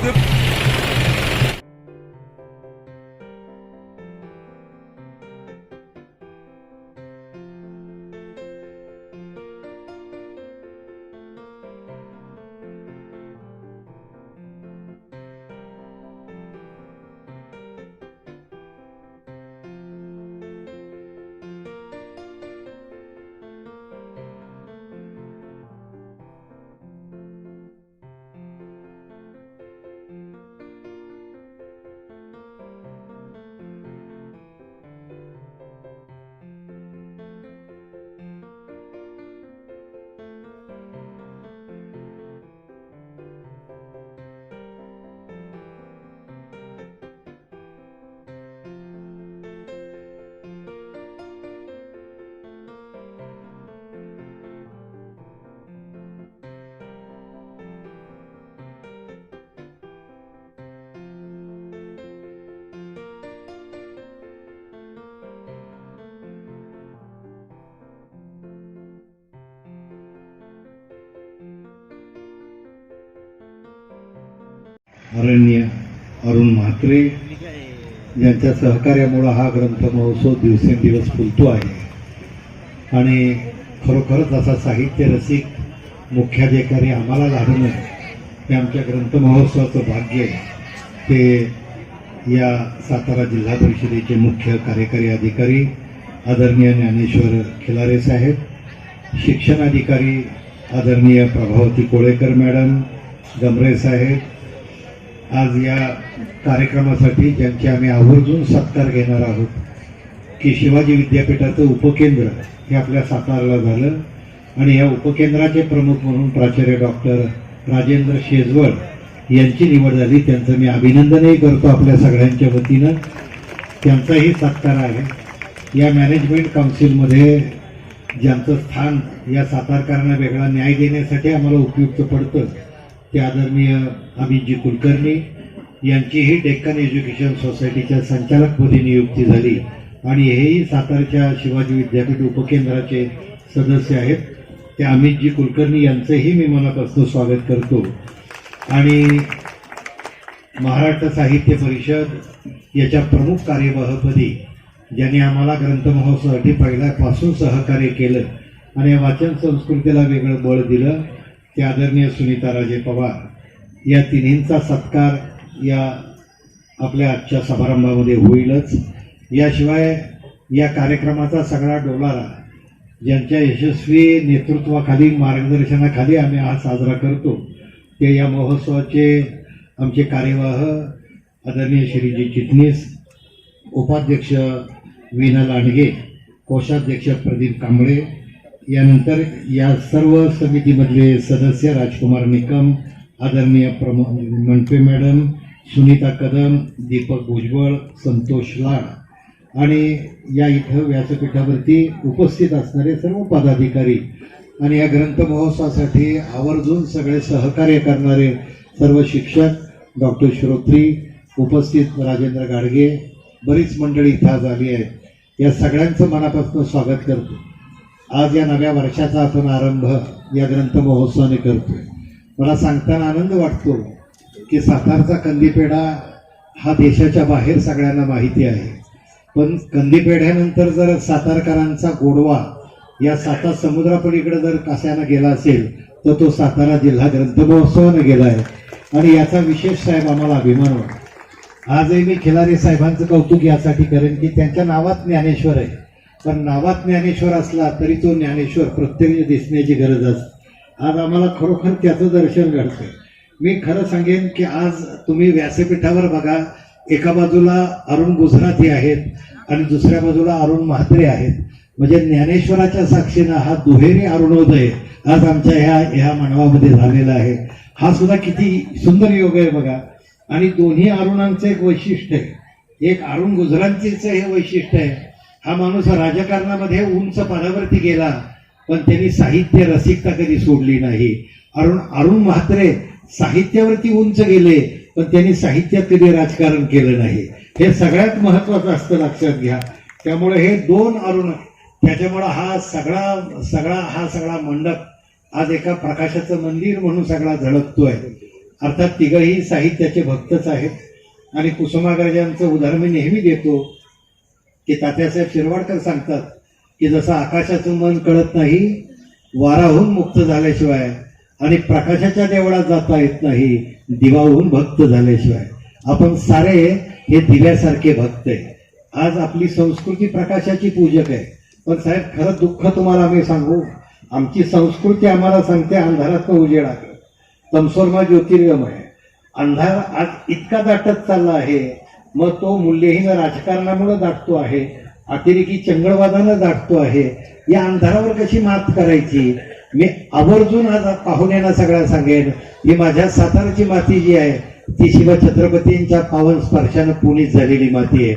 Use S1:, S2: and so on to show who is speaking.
S1: crowd
S2: अरण्य अरुण म्हात्रे यांच्या सहकार्यामुळं हा ग्रंथ महोत्सव दिवसेंदिवस फुलतो आहे. आणि खरोखरच असा साहित्य रसिक मुख्याधिकारी आम्हाला लाभणं हे आमच्या ग्रंथ महोत्सवाचं भाग्य आहे. ते या सातारा जिल्हा परिषदेचे मुख्य कार्यकारी अधिकारी आदरणीय ज्ञानेश्वर खिलारे साहेब शिक्षणाधिकारी आदरणीय प्रभावती कोळेकर मॅडम गमरे साहेब आज या कार्यक्रमासाठी ज्यांचे आम्ही आवर्जून सत्कार घेणार आहोत की शिवाजी विद्यापीठाचं उपकेंद्र हे आपल्या सातारला झालं. आणि या उपकेंद्राचे प्रमुख म्हणून प्राचार्य डॉक्टर राजेंद्र शेजवळ यांची निवड झाली. त्यांचं मी अभिनंदनही करतो आपल्या सगळ्यांच्या वतीनं. त्यांचाही सत्कार आहे. या मॅनेजमेंट काउन्सिलमध्ये ज्यांचं स्थान या सातारकरांना वेगळा न्याय देण्यासाठी आम्हाला उपयुक्त पडतं ते आदरणीय अमितजी कुलकर्णी यांचीही डेक्कन एज्युकेशन सोसायटीच्या संचालकपदी नियुक्ती झाली. आणि हेही सातारच्या शिवाजी विद्यापीठ उपकेंद्राचे सदस्य आहेत. ते अमितजी कुलकर्णी यांचंही मी मनापासून स्वागत करतो. आणि महाराष्ट्र साहित्य परिषद याच्या प्रमुख कार्यवाहपदी ज्यांनी आम्हाला ग्रंथ महोत्सवासाठी पहिल्यापासून सहकार्य केलं आणि या वाचन संस्कृतीला वेगळं बळ दिलं ते आदरणीय सुनीताराजे पवार या तिन्हींचा सत्कार या आपल्या आजच्या समारंभामध्ये होईलच. याशिवाय या कार्यक्रमाचा सगळा डोलारा ज्यांच्या यशस्वी नेतृत्वाखाली मार्गदर्शनाखाली आम्ही हा साजरा करतो ते या महोत्सवाचे आमचे कार्यवाह आदरणीय श्रीजी चिटणीस उपाध्यक्ष वीना लांडगे कोषाध्यक्ष प्रदीप कांबळे यानंतर या सर्व समितीमधले सदस्य राजकुमार निकम आदरणीय प्रमो मनपे मॅडम सुनीता कदम दीपक भुजबळ संतोष लाड. आणि या इथं व्यासपीठावरती उपस्थित असणारे सर्व पदाधिकारी आणि या ग्रंथ महोत्सवासाठी आवर्जून सगळे सहकार्य करणारे सर्व शिक्षक डॉक्टर श्रोत्री उपस्थित राजेंद्र गाडगे बरीच मंडळी इथं आज आली आहेत. या सगळ्यांचं मनापासून स्वागत करतो. आज या नव्या वर्षाचा आपण आरंभ या ग्रंथ महोत्सवाने करतोय. मला सांगताना आनंद वाटतो की सातारचा कंदीपेढा हा देशाच्या बाहेर सगळ्यांना माहिती आहे. पण कंदीपेढ्यानंतर जर सातारकरांचा गोडवा या सातार समुद्रापलीकडे जर कशानं गेला असेल तर तो सातारा जिल्हा ग्रंथ महोत्सवानं गेला आहे. आणि याचा विशेष साहेब आम्हाला अभिमान वाटतो. आजही मी खिलारी साहेबांचं कौतुक यासाठी करेन की त्यांच्या नावात ज्ञानेश्वर आहे. पण नावात ज्ञानेश्वर असला तरी तो ज्ञानेश्वर प्रत्यक्ष दिसण्याची गरज असते. आज आम्हाला खरोखर त्याचं दर्शन घडतंय. मी खरं सांगेन की आज तुम्ही व्यासपीठावर बघा एका बाजूला अरुण गुजराती आहेत आणि दुसऱ्या बाजूला अरुण म्हात्रे आहेत. म्हणजे ज्ञानेश्वराच्या साक्षीनं हा दुहेरी अरुणोदय आज आमच्या ह्या ह्या मानवामध्ये झालेला आहे. हा सुद्धा किती सुंदर योग आहे बघा. आणि दोन्ही अरुणांचं एक वैशिष्ट्य आहे. एक अरुण गुजरांतीचं हे वैशिष्ट्य आहे. हा माणूस राजकारणामध्ये उंच पदावरती गेला पण त्यांनी साहित्य रसिकता कधी सोडली नाही. अरुण अरुण म्हात्रे साहित्यावरती उंच गेले पण त्यांनी साहित्यात कधी राजकारण केलं नाही. हे सगळ्यात महत्वाचं असतं लक्षात घ्या. त्यामुळे हे दोन अरुण त्याच्यामुळं हा सगळा सगळा हा सगळा मंडप आज एका प्रकाशाचं मंदिर म्हणून सगळा झळकतोय. अर्थात तिघही साहित्याचे भक्तच आहेत. आणि कुसुमाग्रजांचं उदाहरण मी नेहमी देतो की तात्यासाहेब शिरवाडकर सांगतात की जसं आकाशाचं मन कळत नाही वाराहून मुक्त झाल्याशिवाय आणि प्रकाशाच्या देवळात जाता येत नाही दिवाहून भक्त झाल्याशिवाय. आपण सारे हे दिव्यासारखे भक्त आहे. आज आपली संस्कृती प्रकाशाची पूजक आहे. पण साहेब खरं दुःख तुम्हाला आम्ही सांगू? आमची संस्कृती आम्हाला सांगते अंधारात उजेडा तमसोरमा ज्योतिर्गम आहे. अंधार आज इतका दाटत चालला आहे मग तो मूल्यहीन राजकारणामुळे दाटतो आहे अतिरेकी चंगळवादानं दाटतो आहे. या अंधारावर कशी मात करायची? मी आवर्जून आज पाहुण्यांना सगळ्या सांगेन. ही माझ्या साताराची माती जी आहे ती शिवछत्रपतींच्या पावन स्पर्शानं पुनीत झालेली माती आहे.